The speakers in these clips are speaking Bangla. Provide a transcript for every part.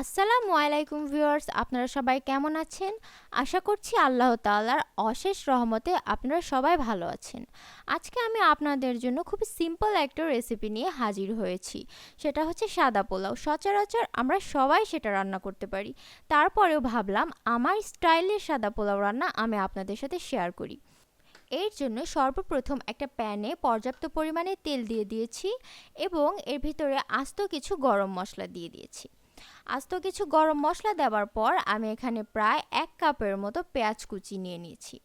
আসসালামু আলাইকুম ভিউয়ার্স, আপনারা সবাই কেমন আছেন? আশা করছি আল্লাহ তাআলার অশেষ রহমতে আপনারা সবাই ভালো আছেন। আজকে আমি আপনাদের জন্য খুব সিম্পল একটা রেসিপি নিয়ে হাজির হয়েছি। সেটা হচ্ছে সাদা পোলাও। সচরাচর আমরা সবাই সেটা রান্না করতে পারি। তারপরেও ভাবলাম আমার স্টাইলের সাদা পোলাও রান্না আমি আপনাদের সাথে শেয়ার করি। এর জন্য সর্বপ্রথম একটা প্যানে পর্যাপ্ত পরিমাণে তেল দিয়ে দিয়েছি এবং এর ভিতরে আস্ত কিছু গরম মশলা দিয়ে দিয়েছি। আস্ত কিছু গরম মশলা দেওয়ার পর আমি এখানে প্রায় এক কাপের মতো পেঁয়াজ কুচি নিয়ে নিয়েছি।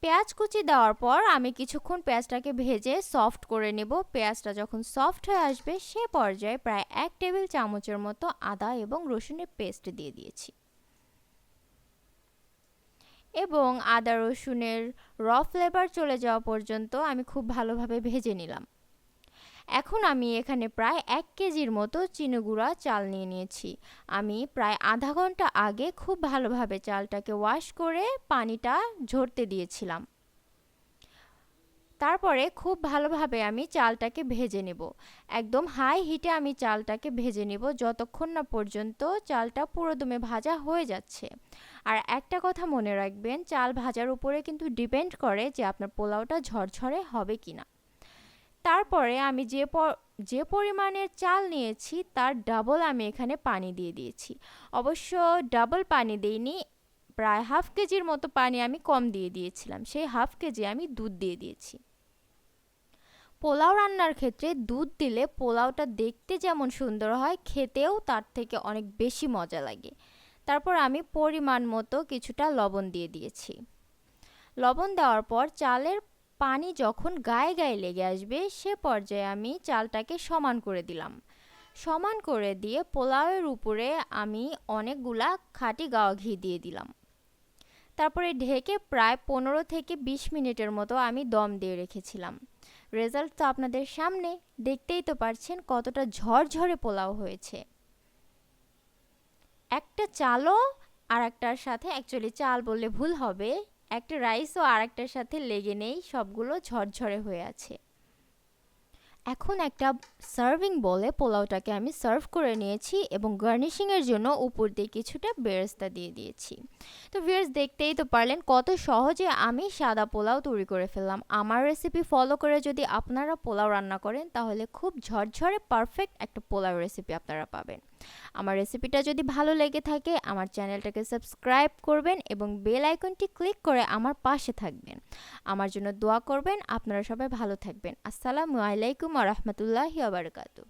পেঁয়াজ কুচি দেওয়ার পর আমি কিছুক্ষণ পেঁয়াজটাকে ভেজে সফট করে নেব। পেঁয়াজটা যখন সফট হয়ে আসবে সে পর্যায়ে প্রায় এক টেবিল চামচের মতো আদা এবং রসুনের পেস্ট দিয়ে দিয়েছি। এবং আদা রসুনের র ফ্লেভার চলে যাওয়া পর্যন্ত আমি খুব ভালোভাবে ভেজে নিলাম। এখন আমি এখানে প্রায় এক কেজির মতো চিনিগুড়া চাল নিয়ে নিয়েছি। আমি প্রায় আধা ঘণ্টা আগে খুব ভালোভাবে চালটাকে ওয়াশ করে পানিটা ঝরতে দিয়েছিলাম। তারপরে খুব ভালোভাবে আমি চালটাকে ভেজে নেব। একদম হাই হিটে আমি চালটাকে ভেজে নেব যতক্ষণ না পর্যন্ত চালটা পুরো দমে ভাজা হয়ে যাচ্ছে। আর একটা কথা মনে রাখবেন, চাল ভাজার উপরে কিন্তু ডিপেন্ড করে যে আপনার পোলাওটা ঝরঝরে হবে কি না তারপরে আমি যে যে পরিমাণের চাল নিয়েছি তার ডাবল আমি এখানে পানি দিয়ে দিয়েছি। অবশ্য ডাবল পানি দিইনি, প্রায় হাফ কেজির মতো পানি আমি কম দিয়ে দিয়েছিলাম। সেই হাফ কেজি আমি দুধ দিয়ে দিয়েছি। পোলাও রান্নার ক্ষেত্রে দুধ দিলে পোলাওটা দেখতে যেমন সুন্দর হয়, খেতেও তার থেকে অনেক বেশি মজা লাগে। তারপর আমি পরিমাণ মতো কিছুটা লবণ দিয়ে দিয়েছি। লবণ দেওয়ার পর চালের পানি যখন গায়ে গায়ে লেগে আসবে, সে পর্যায়ে আমি চালটাকে সমান করে দিলাম। সমান করে দিয়ে পোলাওয়ের উপরে আমি অনেকগুলা খাঁটি গাওয়া ঘি দিয়ে দিলাম। তারপরে ঢেকে প্রায় পনেরো থেকে বিশ মিনিটের মতো আমি দম দিয়ে রেখেছিলাম। রেজাল্ট তো আপনাদের সামনে, দেখতেই তো পারছেন কতটা ঝরঝরে পোলাও হয়েছে। একটা চালও আর একটার সাথে অ্যাকচুয়ালি চাল বললে ভুল হবে। একটা রাইসও আর একটার সাথে লেগে নেই, সবগুলো ঝরঝরে হয়ে আছে। এখন একটা সার্ভিং বলে পোলাওটাকে আমি সার্ভ করে নিয়েছি এবং গার্নিশিংয়ের জন্য উপর দিয়ে কিছুটা বেরেস্তা দিয়ে দিয়েছি। তো ভিউয়ার্স দেখতেই তো পারলেন কত সহজে আমি সাদা পোলাও তৈরি করে ফেললাম। আমার রেসিপি ফলো করে যদি আপনারা পোলাও রান্না করেন, তাহলে খুব ঝরঝরে পারফেক্ট একটা পোলাও রেসিপি আপনারা পাবেন। আমার রেসিপিটা যদি ভালো লেগে থাকে, আমার চ্যানেলটাকে সাবস্ক্রাইব করবেন এবং বেল আইকনটি ক্লিক করে আমার পাশে থাকবেন। আমার জন্য দোয়া করবেন, আপনারা সবাই ভালো থাকবেন। আসসালামু আলাইকুম রহমতুল্লাহি আবরকাতু